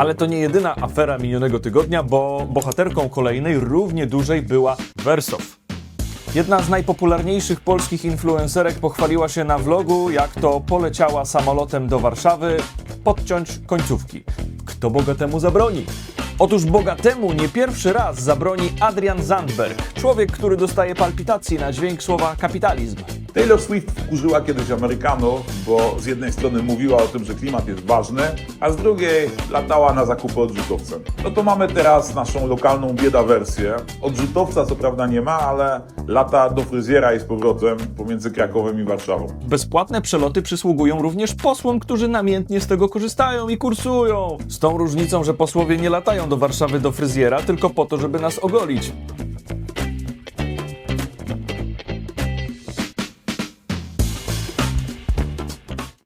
Ale to nie jedyna afera minionego tygodnia, bo bohaterką kolejnej, równie dużej była Wersow. Jedna z najpopularniejszych polskich influencerek pochwaliła się na vlogu, jak to poleciała samolotem do Warszawy podciąć końcówki. Kto bogatemu zabroni? Otóż bogatemu nie pierwszy raz zabroni Adrian Zandberg, człowiek, który dostaje palpitacji na dźwięk słowa kapitalizm. Taylor Swift wkurzyła kiedyś Amerykanów, bo z jednej strony mówiła o tym, że klimat jest ważny, a z drugiej latała na zakupy odrzutowcem. No to mamy teraz naszą lokalną bieda wersję. Odrzutowca co prawda nie ma, ale lata do fryzjera i z powrotem pomiędzy Krakowem i Warszawą. Bezpłatne przeloty przysługują również posłom, którzy namiętnie z tego korzystają i kursują. Z tą różnicą, że posłowie nie latają do Warszawy do fryzjera tylko po to, żeby nas ogolić.